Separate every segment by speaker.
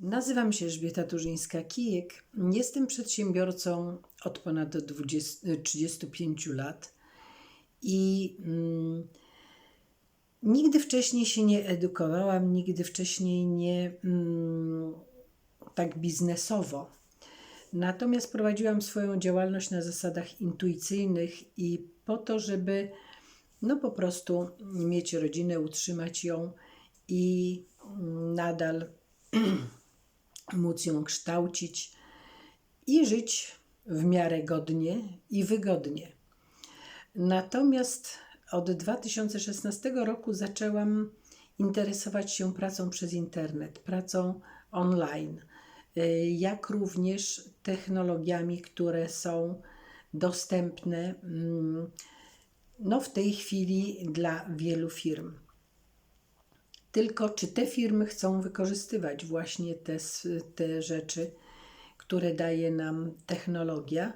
Speaker 1: Nazywam się Elżbieta Turzyńska-Kijek. Jestem przedsiębiorcą od ponad 20, 35 lat i mm, nigdy wcześniej się nie edukowałam, nigdy wcześniej nie mm, tak biznesowo. Natomiast prowadziłam swoją działalność na zasadach intuicyjnych i po to, żeby no po prostu mieć rodzinę, utrzymać ją i mm, nadal móc ją kształcić i żyć w miarę godnie i wygodnie. Natomiast od 2016 roku zaczęłam interesować się pracą przez internet, pracą online, y, jak również technologiami, które są dostępne mm, no, w tej chwili dla wielu firm. Tylko czy te firmy chcą wykorzystywać właśnie te, te rzeczy, które daje nam technologia?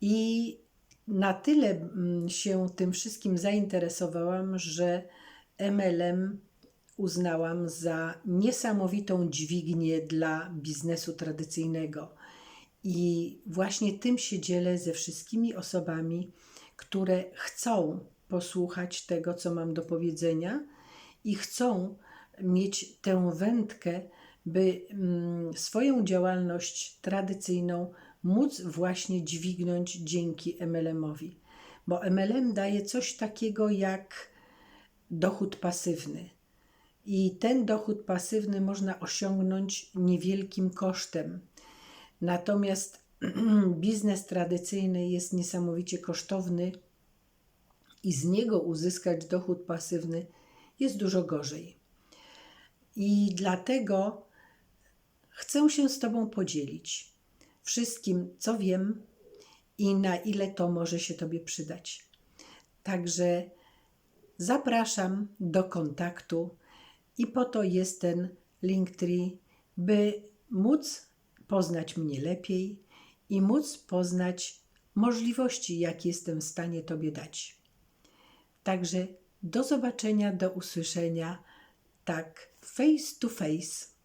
Speaker 1: I na tyle mm, się tym wszystkim zainteresowałam, że MLM uznałam za niesamowitą dźwignię dla biznesu tradycyjnego. I właśnie tym się dzielę ze wszystkimi osobami, które chcą posłuchać tego, co mam do powiedzenia i chcą mieć tę wędkę, by mm, swoją działalność tradycyjną móc właśnie dźwignąć dzięki MLM-owi. Bo MLM daje coś takiego jak dochód pasywny. I ten dochód pasywny można osiągnąć niewielkim kosztem. Natomiast biznes tradycyjny jest niesamowicie kosztowny i z niego uzyskać dochód pasywny jest dużo gorzej. I dlatego chcę się z Tobą podzielić wszystkim, co wiem i na ile to może się Tobie przydać. Także zapraszam do kontaktu i po to jest ten Linktree, by móc poznać mnie lepiej i móc poznać możliwości, jakie jestem w stanie Tobie dać. Także do zobaczenia, do usłyszenia, tak face to face.